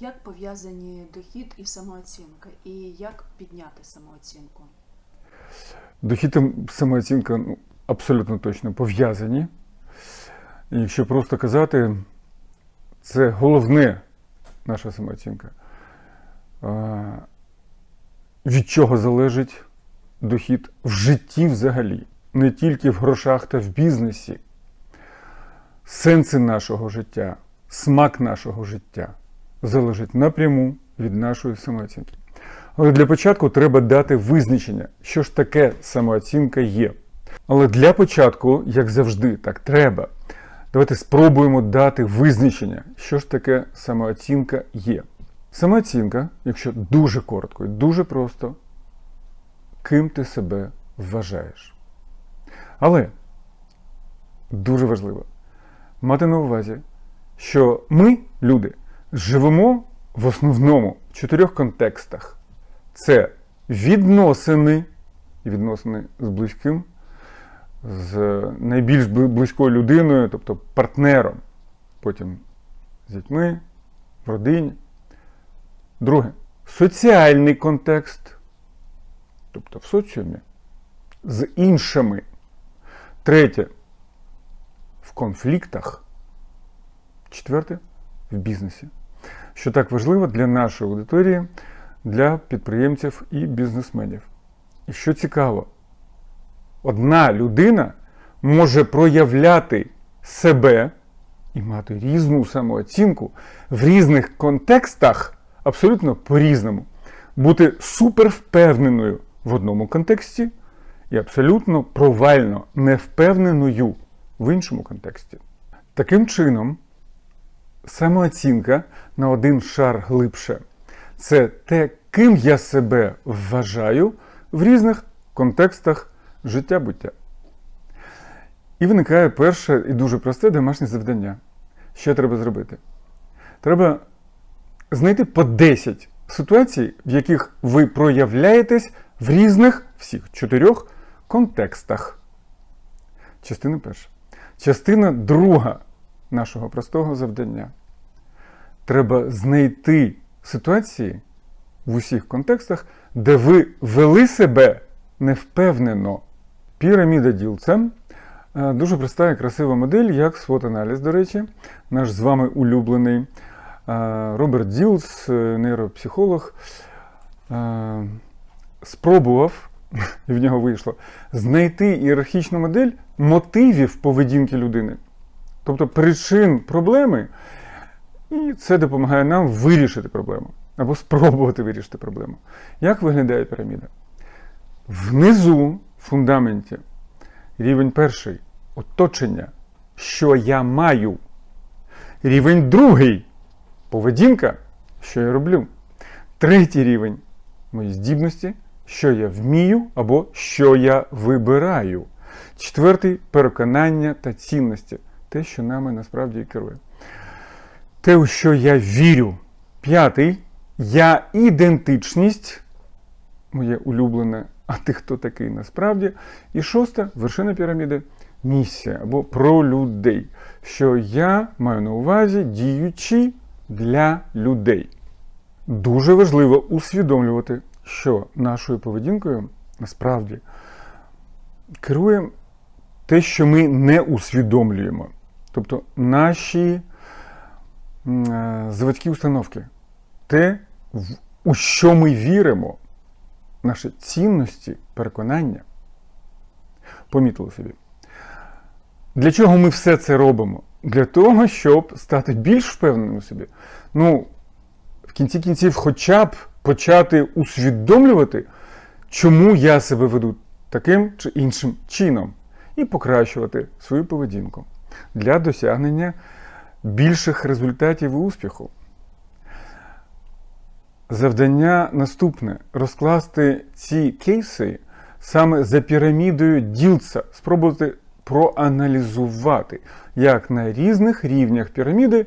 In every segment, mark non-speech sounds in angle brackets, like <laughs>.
Як пов'язані дохід і самооцінка, і як підняти самооцінку? Дохід і самооцінка ну, абсолютно точно пов'язані. І Якщо просто казати, це головне наша самооцінка. Від чого залежить дохід в житті взагалі, не тільки в грошах та в бізнесі. Сенси нашого життя, смак нашого життя залежить напряму від нашої самооцінки. Але для початку треба дати визначення, що ж таке самооцінка є. Але для початку, як завжди, так треба. Давайте спробуємо дати визначення, що ж таке самооцінка є. Самооцінка, якщо дуже коротко і дуже просто, ким ти себе вважаєш. Але дуже важливо мати на увазі, що ми, люди, живемо в основному в чотирьох контекстах: це відносини, відносини з близьким, з найбільш близькою людиною, тобто партнером, потім з дітьми, в родині. Друге соціальний контекст, тобто в соціумі, з іншими. Третє в конфліктах. Четверте в бізнесі. Що так важливо для нашої аудиторії, для підприємців і бізнесменів. І що цікаво, одна людина може проявляти себе і мати різну самооцінку в різних контекстах абсолютно по-різному. Бути супервпевненою в одному контексті і абсолютно провально невпевненою в іншому контексті. Таким чином, самооцінка на один шар глибше це те, ким я себе вважаю в різних контекстах життя буття. І виникає перше і дуже просте домашнє завдання. Що треба зробити? Треба знайти по 10 ситуацій, в яких ви проявляєтесь в різних всіх чотирьох контекстах. Частина перша. Частина друга нашого простого завдання. Треба знайти ситуації в усіх контекстах, де ви вели себе невпевнено. Піраміда ділцем е, дуже проста і красива модель, як свот-аналіз, до речі, наш з вами улюблений. Е, Роберт Ділс, е, нейропсихолог, спробував, і <laughs> в нього вийшло, знайти ієрархічну модель мотивів поведінки людини, тобто причин проблеми, і це допомагає нам вирішити проблему або спробувати вирішити проблему. Як виглядає піраміда? Внизу в фундаменті рівень перший оточення, що я маю. Рівень другий поведінка, що я роблю. Третій рівень мої здібності, що я вмію або що я вибираю. Четвертий переконання та цінності те, що нами насправді керує. Те, у що я вірю. П'ятий я ідентичність, моє улюблене, а ти хто такий насправді. І шоста вершина піраміди місія або про людей, що я маю на увазі діючи для людей. Дуже важливо усвідомлювати, що нашою поведінкою насправді керує те, що ми не усвідомлюємо. Тобто наші е, заводські установки, те, у що ми віримо, наші цінності, переконання. Помітили собі. Для чого ми все це робимо? Для того, щоб стати більш впевненим у собі. Ну, в кінці кінців, хоча б почати усвідомлювати, чому я себе веду таким чи іншим чином, і покращувати свою поведінку для досягнення більших результатів і успіху. Завдання наступне розкласти ці кейси саме за пірамідою ділца, спробувати проаналізувати, як на різних рівнях піраміди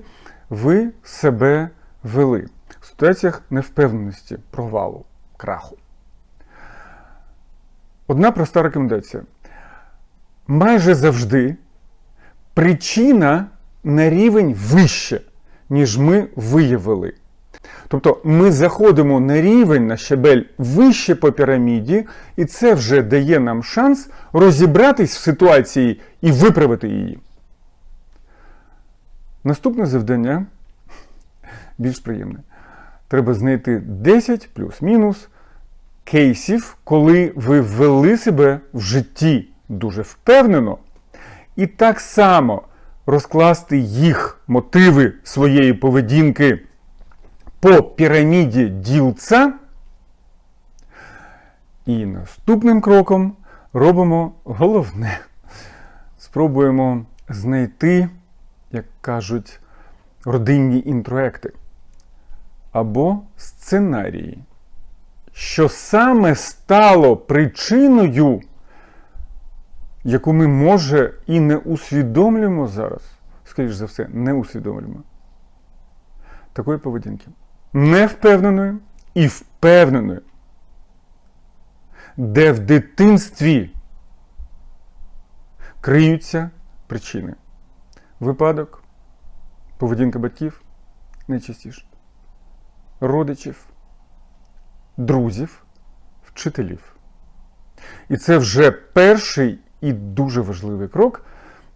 ви себе вели в ситуаціях невпевненості, провалу, краху. Одна проста рекомендація. Майже завжди причина на рівень вище, ніж ми виявили. Тобто ми заходимо на рівень на щебель вище по піраміді, і це вже дає нам шанс розібратись в ситуації і виправити її. Наступне завдання <laughs> більш приємне. Треба знайти 10 плюс-мінус кейсів, коли ви ввели себе в житті дуже впевнено, і так само розкласти їх мотиви своєї поведінки по піраміді ділця. І наступним кроком робимо головне. Спробуємо знайти, як кажуть, родинні інтроекти або сценарії, що саме стало причиною, яку ми, може, і не усвідомлюємо зараз, скоріш за все, не усвідомлюємо такої поведінки. Невпевненої і впевненої, де в дитинстві криються причини. Випадок, поведінка батьків найчастіше, родичів, друзів, вчителів. І це вже перший і дуже важливий крок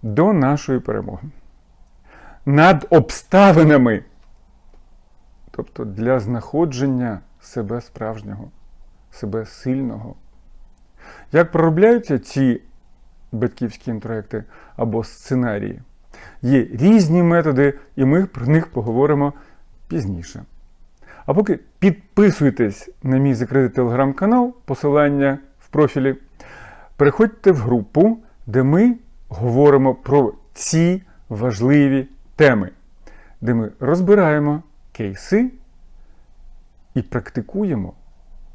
до нашої перемоги. Над обставинами, тобто для знаходження себе справжнього, себе сильного. Як проробляються ці батьківські інтроекти або сценарії? Є різні методи, і ми про них поговоримо пізніше. А поки підписуйтесь на мій закритий телеграм-канал, посилання в профілі, переходьте в групу, де ми говоримо про ці важливі теми, де ми розбираємо кейси і практикуємо,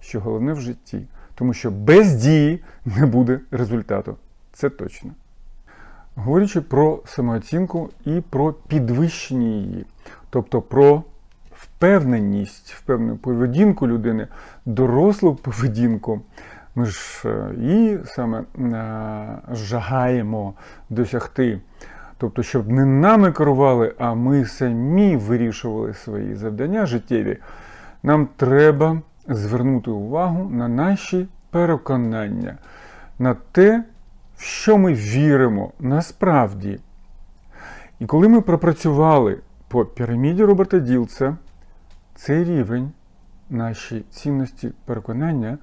що головне в житті. Тому що без дії не буде результату. Це точно. Говорячи про самооцінку і про підвищення її, тобто про впевненість, впевнену поведінку людини, дорослу поведінку, ми ж е, її саме е, жагаємо досягти. Тобто, щоб не нами керували, а ми самі вирішували свої завдання життєві, нам треба звернути увагу на наші переконання, на те, в що ми віримо насправді. І коли ми пропрацювали по піраміді Роберта Ділца цей рівень, наші цінності переконання,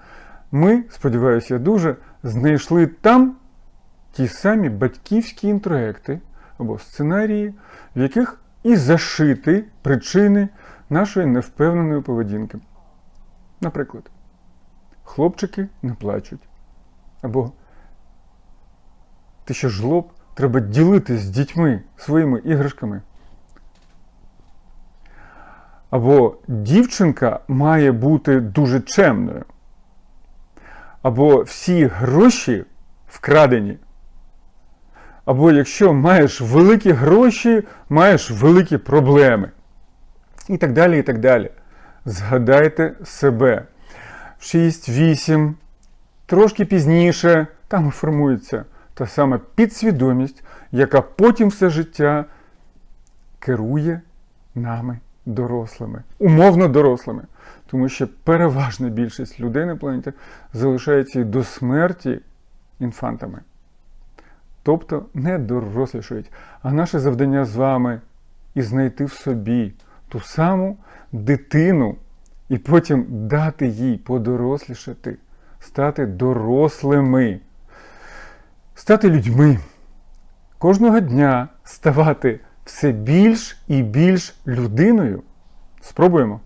ми, сподіваюся, дуже знайшли там ті самі батьківські інтроекти або сценарії, в яких і зашити причини нашої невпевненої поведінки. Наприклад, хлопчики не плачуть. Або ти що жлоб, треба ділитись з дітьми своїми іграшками. Або дівчинка має бути дуже чемною. Або всі гроші вкрадені. Або якщо маєш великі гроші, маєш великі проблеми. І так далі, і так далі. Згадайте себе. В 6-8, трошки пізніше, там і формується та сама підсвідомість, яка потім все життя керує нами, дорослими, умовно дорослими. Тому що переважна більшість людей на планеті залишається до смерті інфантами. Тобто не дорослішують. А наше завдання з вами і знайти в собі ту саму дитину, і потім дати їй подорослішати, стати дорослими, стати людьми. Кожного дня ставати все більш і більш людиною. Спробуємо.